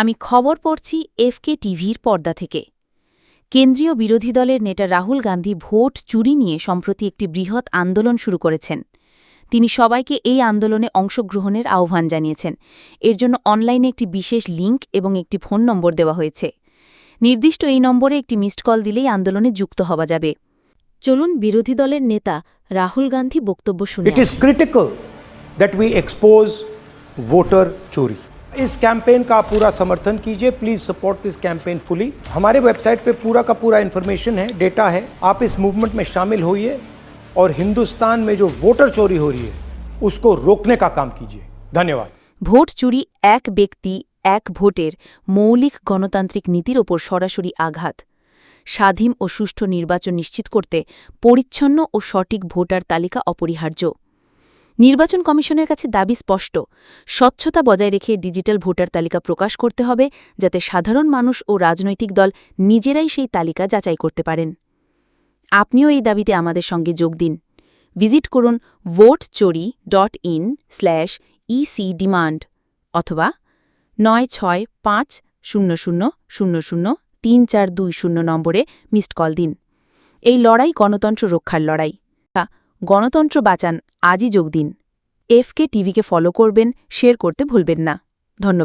আমি খবর পড়ছি এফকে টিভির পর্দা থেকে। কেন্দ্রীয় বিরোধী দলের নেতা রাহুল গান্ধী ভোট চুরি নিয়ে সম্প্রতি একটি বৃহৎ আন্দোলন শুরু করেছেন। তিনি সবাইকে এই আন্দোলনে অংশগ্রহণের আহ্বান জানিয়েছেন। এর জন্য অনলাইনে একটি বিশেষ লিঙ্ক এবং একটি ফোন নম্বর দেওয়া হয়েছে। নির্দিষ্ট এই নম্বরে একটি মিসড কল দিলেই আন্দোলনে যুক্ত হওয়া যাবে। চলুন বিরোধী দলের নেতা রাহুল গান্ধী বক্তব্য শুনে It is critical that we expose voter चोरी इस कैंपेन का आप पूरा समर्थन कीजिए please support this campaign fully हमारे वेबसाइट पे पूरा का पूरा इन्फॉर्मेशन है डेटा है आप इस मूवमेंट में शामिल होइए और हिंदुस्तान में जो वोटर चोरी हो रही है उसको रोकने का काम कीजिए धन्यवाद ভোট চুরি এক ব্যক্তি এক ভোটের মৌলিক গণতান্ত্রিক নীতির ওপর সরাসরি আঘাত স্বাধীন ও সুষ্ঠু নির্বাচন নিশ্চিত করতে পরিচ্ছন্ন ও সঠিক ভোটার তালিকা অপরিহার্য নির্বাচন কমিশনের কাছে দাবি স্পষ্ট। স্বচ্ছতা বজায় রেখে ডিজিটাল ভোটার তালিকা প্রকাশ করতে হবে, যাতে সাধারণ মানুষ ও রাজনৈতিক দল নিজেরাই সেই তালিকা যাচাই করতে পারেন। আপনিও এই দাবিতে আমাদের সঙ্গে যোগ দিন। ভিজিট করুন vote Chori dot in slash EC demand অথবা নয় ছয় পাঁচ শূন্য শূন্য শূন্য শূন্য তিন চার দুই শূন্য নম্বরে মিসড কল দিন। এই লড়াই গণতন্ত্র রক্ষার লড়াই। গণতন্ত্র বাঁচান আজই যোগ দিন। এফকে টিভিকে ফলো করবেন শেয়ার করতে ভুলবেন না। ধন্যবাদ।